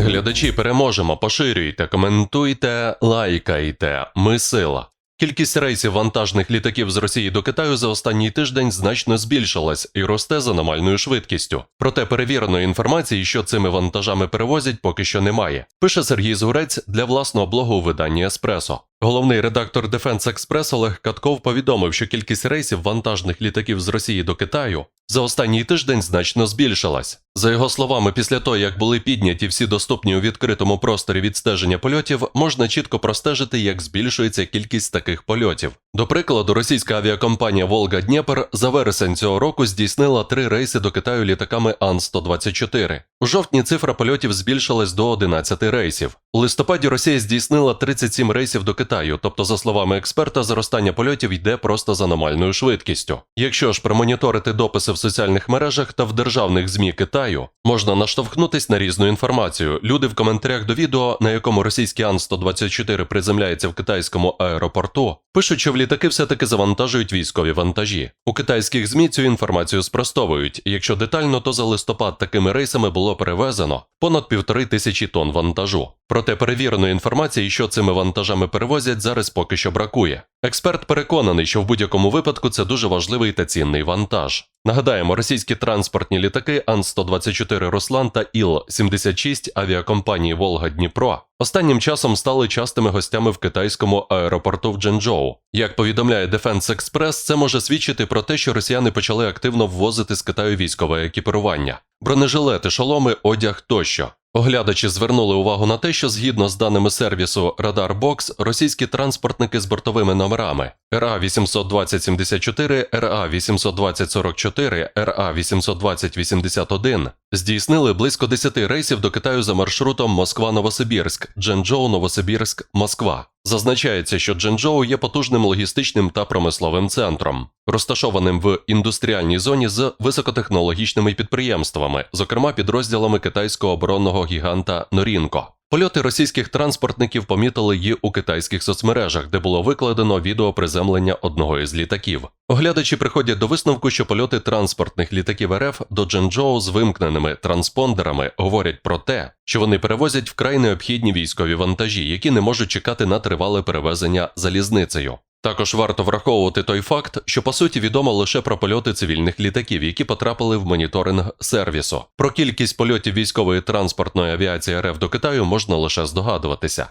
Глядачі переможемо, поширюйте, коментуйте, лайкайте. Ми сила. Кількість рейсів вантажних літаків з Росії до Китаю за останній тиждень значно збільшилась і росте з аномальною швидкістю. Проте перевіреної інформації, що цими вантажами перевозять, поки що немає. Пише Сергій Згурець для власного блогу у виданні Еспресо. Головний редактор Defense Express Олег Катков повідомив, що кількість рейсів вантажних літаків з Росії до Китаю за останній тиждень значно збільшилась. За його словами, після того, як були підняті всі доступні у відкритому просторі відстеження польотів, можна чітко простежити, як збільшується кількість таких польотів. До прикладу, російська авіакомпанія Волга Дніпр за вересень цього року здійснила три рейси до Китаю літаками Ан-124. У жовтні цифра польотів збільшилась до 11 рейсів. У листопаді Росія здійснила 37 рейсів до Китаю, тобто, за словами експерта, зростання польотів йде просто з аномальною швидкістю. Якщо ж промоніторити дописи в соціальних мережах та в державних ЗМІ Китаю, можна наштовхнутись на різну інформацію. Люди в коментарях до відео, на якому російський Ан-124 приземляється в китайському аеропорту, пишуть, що в літаки все-таки завантажують військові вантажі. У китайських ЗМІ цю інформацію спростовують. Якщо детально, то за листопад такими рейсами було перевезено понад півтори тисячі тонн вантажу. Проте перевіреної інформації, що цими вантажами перевозять, зараз поки що бракує. Експерт переконаний, що в будь-якому випадку це дуже важливий та цінний вантаж. Нагадаємо, російські транспортні літаки Ан-124 Руслан та Іл-76 авіакомпанії Волга Дніпро останнім часом стали частими гостями в китайському аеропорту в Дженчжоу. Як повідомляє Defense Express, це може свідчити про те, що росіяни почали активно ввозити з Китаю військове екіпірування, бронежилети, шоломи, одяг тощо. Оглядачі звернули увагу на те, що згідно з даними сервісу RadarBox, російські транспортники з бортовими номерами РА-820-74, РА-820-44, РА-820-81 здійснили близько 10 рейсів до Китаю за маршрутом Москва-Новосибірськ, Дженчжоу-Новосибірськ, Москва. Зазначається, що Дженчжоу є потужним логістичним та промисловим центром, розташованим в індустріальній зоні з високотехнологічними підприємствами, зокрема підрозділами китайського оборонного гіганта Норінко. Польоти російських транспортників помітили її у китайських соцмережах, де було викладено відео приземлення одного із літаків. Оглядачі приходять до висновку, що польоти транспортних літаків РФ до Дженджоу з вимкненими транспондерами говорять про те, що вони перевозять вкрай необхідні військові вантажі, які не можуть чекати на тривале перевезення залізницею. Також варто враховувати той факт, що по суті відомо лише про польоти цивільних літаків, які потрапили в моніторинг сервісу. Про кількість польотів військової транспортної авіації РФ до Китаю можна лише здогадуватися.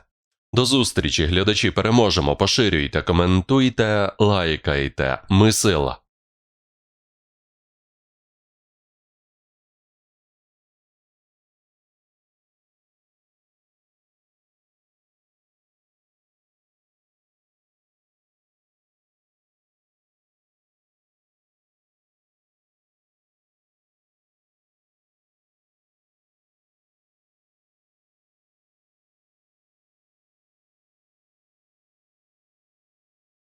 До зустрічі, глядачі, переможемо, поширюйте, коментуйте, лайкайте. Ми сила.